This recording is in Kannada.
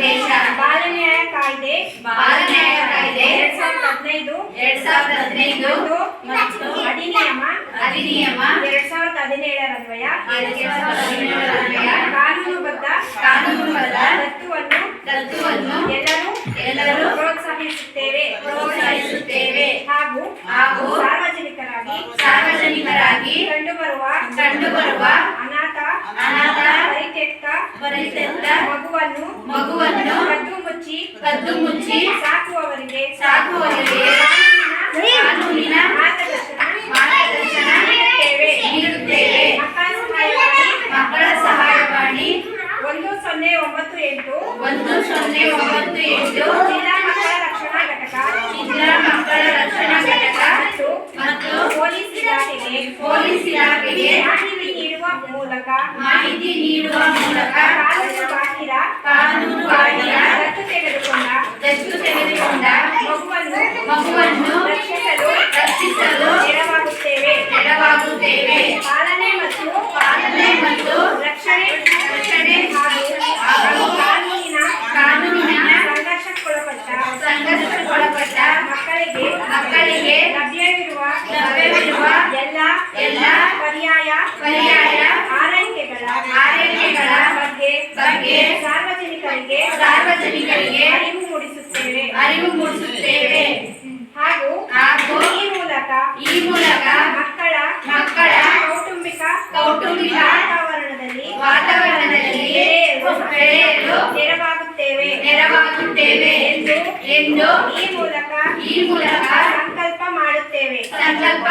ಸಂದೇಶ ಬಾಲನ್ಯಾಯ ಕಾಯ್ದೆ ಬಾಲನ್ಯಾಯ ಕಾಯ್ದೆ ಎರಡ್ ಸಾವಿರದ ಹದಿನೈದು ಎರಡ್ ಸಾವಿರದ ಹದಿನೈದು ಮತ್ತು ಅಧಿನಿಯಮ ಅಧಿನಿಯಮ ಎರಡ್ ಸಾವಿರದ ಹದಿನೇಳರನ್ವಯ ಎರಡ್ ಸಾವಿರದ ಹದಿನೇಳರನ್ವಯ ಕಾನೂನುಬದ್ಧ ಕಾನೂನುಬದ್ಧ ದತ್ತುವನ್ನು ದತ್ತುವನ್ನು ಎಲ್ಲರೂ ಎಲ್ಲರೂ ಪ್ರೋತ್ಸಾಹಿಸುತ್ತೇವೆ. ಪ್ರೋತ್ಸಾಹಿಸುತ್ತೇವೆ. ಹಾಗೂ ಹಾಗೂ ಸಾರ್ವಜನಿಕರಾಗಿ ಸಾರ್ವಜನಿಕರಾಗಿ ಕಂಡುಬರುವ ಕಂಡುಬರುವ ಅನಾಥ ಅನಾಥ ಮಗುವನ್ನು ಮಗುವನ್ನು ಕದ್ದು ಮುಚ್ಚಿ ಕದ್ದು ಮುಚ್ಚಿ ಸಾಕುವವರಿಗೆ ಸಾಕುವವರಿಗೆ ಕಾನೂನಿನ ಮಾರ್ಗದರ್ಶನ ನೀಡುತ್ತೇವೆ. ನೀಡುತ್ತೇವೆ. ಮಕ್ಕಳ ಸಹಾಯವಾಣಿ ಒಂದು ಸೊನ್ನೆ ಒಂಬತ್ತು ಎಂಟು ಒಂದು ಸೊನ್ನೆ ಒಂಬತ್ತು ಎಂಟು ಜಿಲ್ಲಾ ಮಕ್ಕಳ ರಕ್ಷಣಾ ಘಟಕ ಜಿಲ್ಲಾ ಮಕ್ಕಳ ರಕ್ಷಣಾ ಘಟಕ ಮತ್ತು ಪೊಲೀಸ್ ಇಲಾಖೆಗೆ ಪೊಲೀಸ್ ಇಲಾಖೆಗೆ ಮಾಹಿತಿ ನೀಡುವ ಮೂಲಕ ಮಾಹಿತಿ ನೀಡುವ ಪರ್ಯಾಯ ಆರೈಕೆಗಳ ಆರೈಕೆಗಳ ಬಗ್ಗೆ ಬಗ್ಗೆ ಸಾರ್ವಜನಿಕರಿಗೆ ಸಾರ್ವಜನಿಕರಿಗೆ ಅರಿವು ಮೂಡಿಸುತ್ತೇವೆ. ಅರಿವು ಮೂಡಿಸುತ್ತೇವೆ. ಹಾಗೂ ಹಾಗೂ ಈ ಮೂಲಕ ಈ ಮೂಲಕ ಮಕ್ಕಳ ಮಕ್ಕಳ ಕೌಟುಂಬಿಕ ಕೌಟುಂಬಿಕ ವಾತಾವರಣದಲ್ಲಿ ವಾತಾವರಣದಲ್ಲಿ ಬೆಳೆಯಲು ನೆರವಾಗುತ್ತೇವೆ. ನೆರವಾಗುತ್ತೇವೆ ಎಂದು ಎಂದು ಈ ಮೂಲಕ ಈ ಮೂಲಕ ಸಂಕಲ್ಪ ಮಾಡುತ್ತೇವೆ. ಸಂಕಲ್ಪ